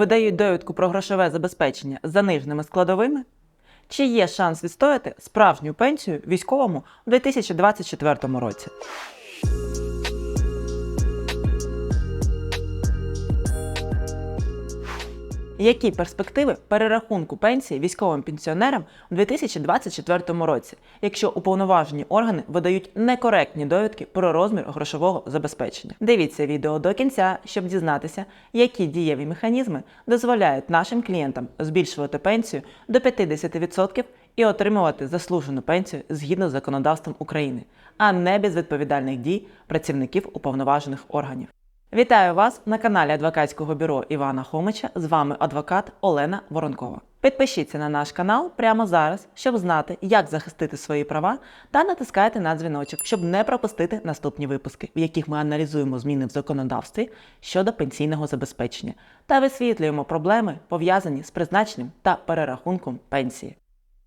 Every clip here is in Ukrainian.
видають довідку про грошове забезпечення заниженими складовими? Чи є шанс відстояти справжню пенсію військовому у 2024 році? Які перспективи перерахунку пенсії військовим пенсіонерам у 2024 році, якщо уповноважені органи видають некоректні довідки про розмір грошового забезпечення? Дивіться відео до кінця, щоб дізнатися, які дієві механізми дозволяють нашим клієнтам збільшувати пенсію до 50% і отримувати заслужену пенсію згідно з законодавством України, а не без відповідальних дій працівників уповноважених органів. Вітаю вас на каналі адвокатського бюро Івана Хомича. З вами адвокат Олена Воронкова. Підпишіться на наш канал прямо зараз, щоб знати, як захистити свої права, та натискайте на дзвіночок, щоб не пропустити наступні випуски, в яких ми аналізуємо зміни в законодавстві щодо пенсійного забезпечення та висвітлюємо проблеми, пов'язані з призначенням та перерахунком пенсії.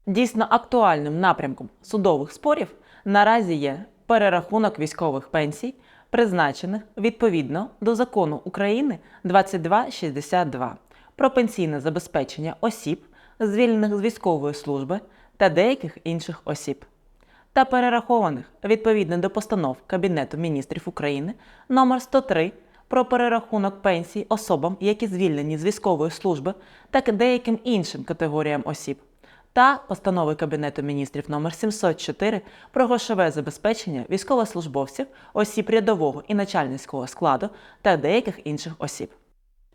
Дійсно актуальним напрямком судових спорів наразі є перерахунок військових пенсій, призначених відповідно до закону України 2262 про пенсійне забезпечення осіб, звільнених з військової служби та деяких інших осіб, та перерахованих відповідно до постанов Кабінету міністрів України номер 103 про перерахунок пенсій особам, які звільнені з військової служби, та деяким іншим категоріям осіб та постанови Кабінету міністрів номер 704 про грошове забезпечення військовослужбовців, осіб рядового і начальницького складу та деяких інших осіб.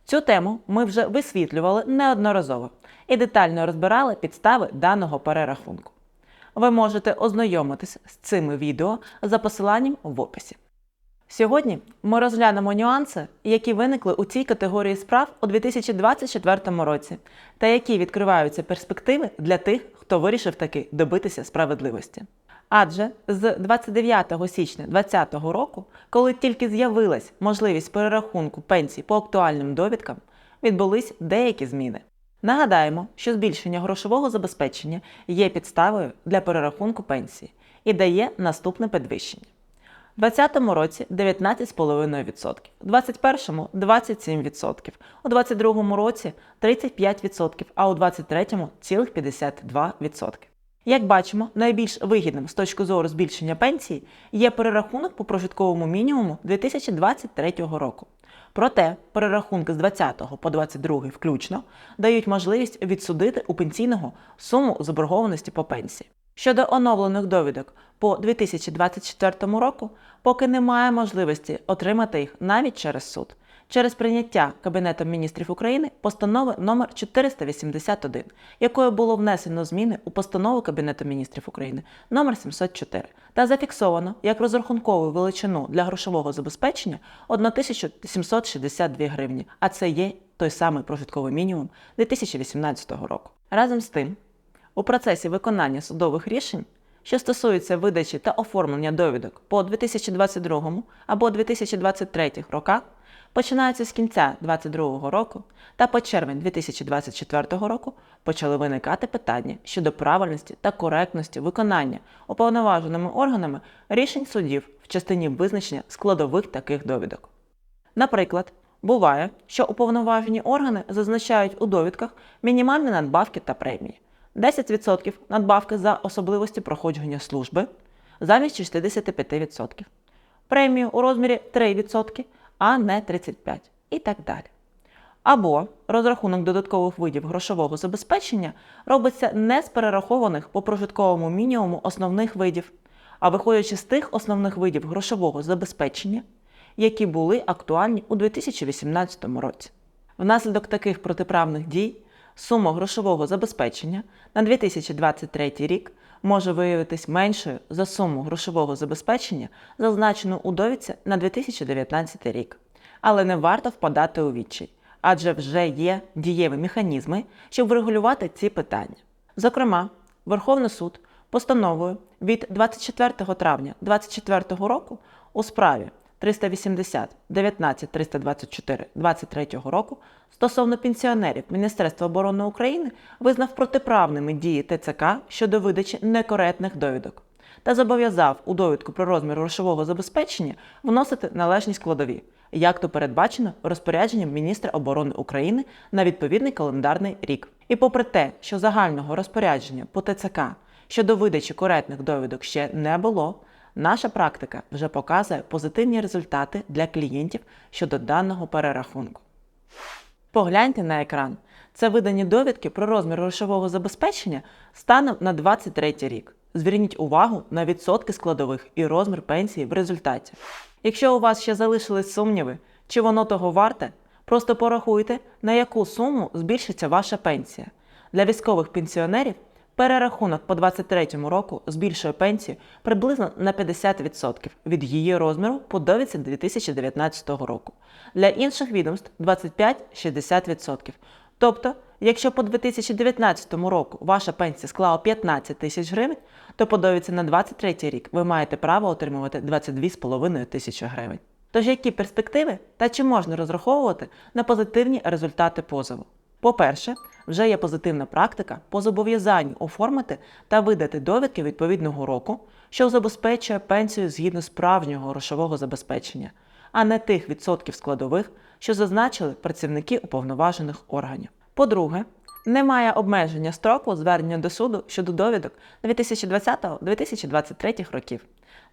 Цю тему ми вже висвітлювали неодноразово і детально розбирали підстави даного перерахунку. Ви можете ознайомитись з цими відео за посиланням в описі. Сьогодні ми розглянемо нюанси, які виникли у цій категорії справ у 2024 році, та які відкриваються перспективи для тих, хто вирішив таки добитися справедливості. Адже з 29 січня 2020 року, коли тільки з'явилась можливість перерахунку пенсій по актуальним довідкам, відбулись деякі зміни. Нагадаємо, що збільшення грошового забезпечення є підставою для перерахунку пенсії і дає наступне підвищення. У 2020 році 19,5%, у 2021 – 27%, у 2022 році 35%, а у 2023 – цілих 52%. Як бачимо, найбільш вигідним з точки зору збільшення пенсії є перерахунок по прожитковому мінімуму 2023 року. Проте перерахунки з 20 по 22 включно дають можливість відсудити у пенсійного суму заборгованості по пенсії. Щодо оновлених довідок по 2024 року, поки немає можливості отримати їх навіть через суд, через прийняття Кабінетом міністрів України постанови номер 481, якою було внесено зміни у постанову Кабінету міністрів України номер 704 та зафіксовано як розрахункову величину для грошового забезпечення 1762 гривні, а це є той самий прожитковий мінімум 2018 року. Разом з тим, у процесі виконання судових рішень, що стосуються видачі та оформлення довідок по 2022 або 2023 роках, починаються з кінця 2022 року та по червень 2024 року почали виникати питання щодо правильності та коректності виконання уповноваженими органами рішень судів в частині визначення складових таких довідок. Наприклад, буває, що уповноважені органи зазначають у довідках мінімальні надбавки та премії. 10% надбавки за особливості проходження служби замість 65%, премію у розмірі 3%, а не 35% і так далі. Або розрахунок додаткових видів грошового забезпечення робиться не з перерахованих по прожитковому мінімуму основних видів, а виходячи з тих основних видів грошового забезпечення, які були актуальні у 2018 році. Внаслідок таких протиправних дій сума грошового забезпечення на 2023 рік може виявитись меншою за суму грошового забезпечення, зазначену у довідці на 2019 рік. Але не варто впадати у відчай, адже вже є дієві механізми, щоб врегулювати ці питання. Зокрема, Верховний суд постановою від 24 травня 2024 року у справі 380 19 324 23 року стосовно пенсіонерів Міністерства оборони України визнав протиправними дії ТЦК щодо видачі некоректних довідок та зобов'язав у довідку про розмір грошового забезпечення вносити належні складові, як то передбачено розпорядженням міністра оборони України на відповідний календарний рік. І попри те, що загального розпорядження по ТЦК щодо видачі коректних довідок ще не було, наша практика вже показує позитивні результати для клієнтів щодо даного перерахунку. Погляньте на екран. Це видані довідки про розмір грошового забезпечення станом на 23 рік. Зверніть увагу на відсотки складових і розмір пенсії в результаті. Якщо у вас ще залишились сумніви, чи воно того варте, просто порахуйте, на яку суму збільшиться ваша пенсія. Для військових пенсіонерів перерахунок по 23 року збільшує пенсію приблизно на 50% від її розміру по довідці 2019 року. Для інших відомств 25-60%. Тобто, якщо по 2019 року ваша пенсія склала 15 тисяч гривень, то по довідці на 23 рік ви маєте право отримувати 22,5 тисячі гривень. Тож які перспективи та чи можна розраховувати на позитивні результати позову? По-перше, вже є позитивна практика по зобов'язанню оформити та видати довідки відповідного року, що забезпечує пенсію згідно справжнього грошового забезпечення, а не тих відсотків складових, що зазначили працівники уповноважених органів. По-друге, немає обмеження строку звернення до суду щодо довідок 2020-2023 років,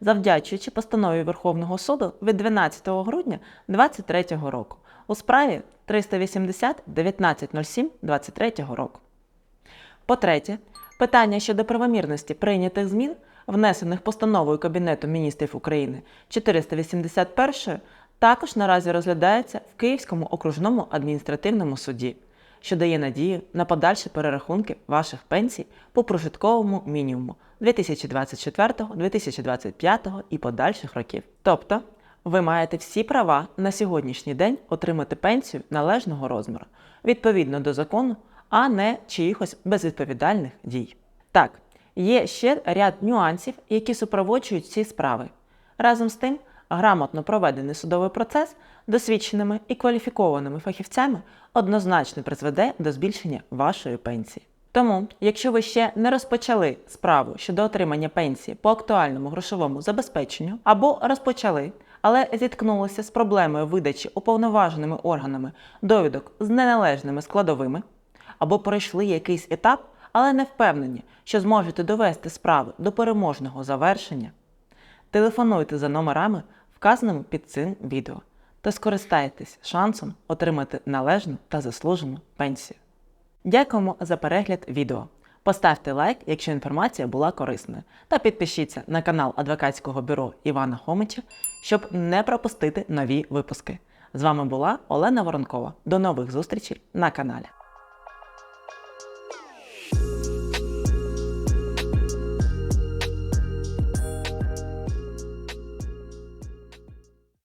завдячуючи постанові Верховного суду від 12 грудня 2023 року у справі 380 1907 23 року. По-третє, питання щодо правомірності прийнятих змін, внесених постановою Кабінету міністрів України 481, також наразі розглядається в Київському окружному адміністративному суді, що дає надію на подальші перерахунки ваших пенсій по прожитковому мінімуму 2024, 2025 і подальших років. Тобто, ви маєте всі права на сьогоднішній день отримати пенсію належного розміру відповідно до закону, а не чиїхось безвідповідальних дій. Так, є ще ряд нюансів, які супроводжують ці справи. Разом з тим, грамотно проведений судовий процес досвідченими і кваліфікованими фахівцями однозначно призведе до збільшення вашої пенсії. Тому, якщо ви ще не розпочали справу щодо отримання пенсії по актуальному грошовому забезпеченню, або розпочали, але зіткнулися з проблемою видачі уповноваженими органами довідок з неналежними складовими, або пройшли якийсь етап, але не впевнені, що зможете довести справу до переможного завершення, телефонуйте за номерами, вказаними під цим відео, та скористайтесь шансом отримати належну та заслужену пенсію. Дякуємо за перегляд відео. Поставте лайк, якщо інформація була корисною, та підпишіться на канал адвокатського бюро Івана Хомича, щоб не пропустити нові випуски. З вами була Олена Воронкова. До нових зустрічей на каналі.